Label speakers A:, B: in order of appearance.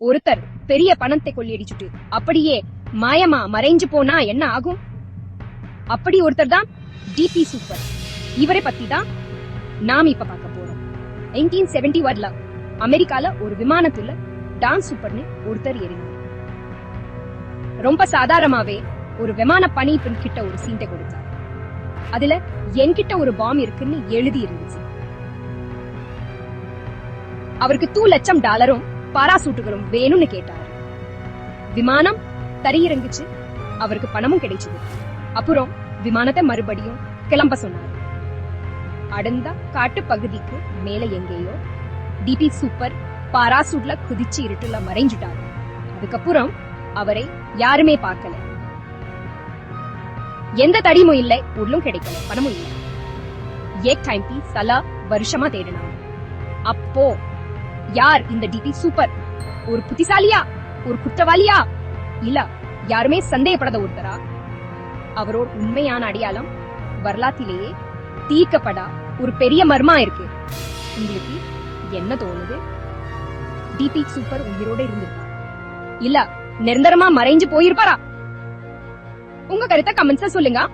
A: ஒருத்தர் பெரிய பணத்தை கொள்ளையடிச்சுட்டு அப்படியே மாயமா மறைஞ்சு போனா என்ன ஆகும்? அப்படி ஒருத்தர் தான் டிபி சூப்பர் இவரை பத்தி தான் நாம் இப்ப பார்க்க போறோம். 1971 செவன்டி ஒன்ல அமெரிக்கால ஒரு விமானத்துல டான்ஸ் சூப்பர்னு ஒருத்தர் ஏறினார். ரொம்ப சாதாரணமாவே ஒரு விமான பணிப்பெண் கிட்ட ஒரு சீண்டை கொடுத்தார். அதுல என்கிட்ட ஒரு பாம் இருக்குன்னு எழுதி இருந்துச்சு அவருக்கு டூ லட்சம் டாலரும் பாராசூட்டுகளும் வேணும்னு கேட்டாரு. விமானம் தரையிறங்குச்சு. அவருக்கு பணமும் கிடைச்சது. அப்புறம் விமானத்தை மறுபடியும் கிளம்ப சொன்னாரு. அடர்ந்த காட்டு பகுதிக்கு மேல எங்கேயோ டிபி சூப்பர் பாராசூட்ல குதிச்சு இருட்டுல மறைஞ்சிட்டாரு. அதுக்கப்புறம் அவரை யாருமே பார்க்கல. எந்த தடிமும் இல்லை. உள்ளும் கிடைக்கல. பணமும் இல்லை. ஏக் டைம் பி சலா வருஷமா தேடினாங்க. அப்போ யார் இந்த டிடி சூப்பர்? ஒரு புத்திசாலியா? ஒரு குற்றவாளியா? இல்ல யாருமே சந்தேகப்படாத ஒருத்தரா? அவரோட உண்மையான அடையாளம் வரலாற்றிலேயே தீர்க்கப்படா ஒரு பெரிய மர்மா இருக்கு. உங்களுக்கு என்ன தோணுது? டிபி சூப்பர் உயிரோட இருந்திருப்பா இல்ல நிரந்தரமா மறைஞ்சு போயிருப்பாரா? உங்க கருத்தை கமெண்ட்ஸ்ல சொல்லுங்க.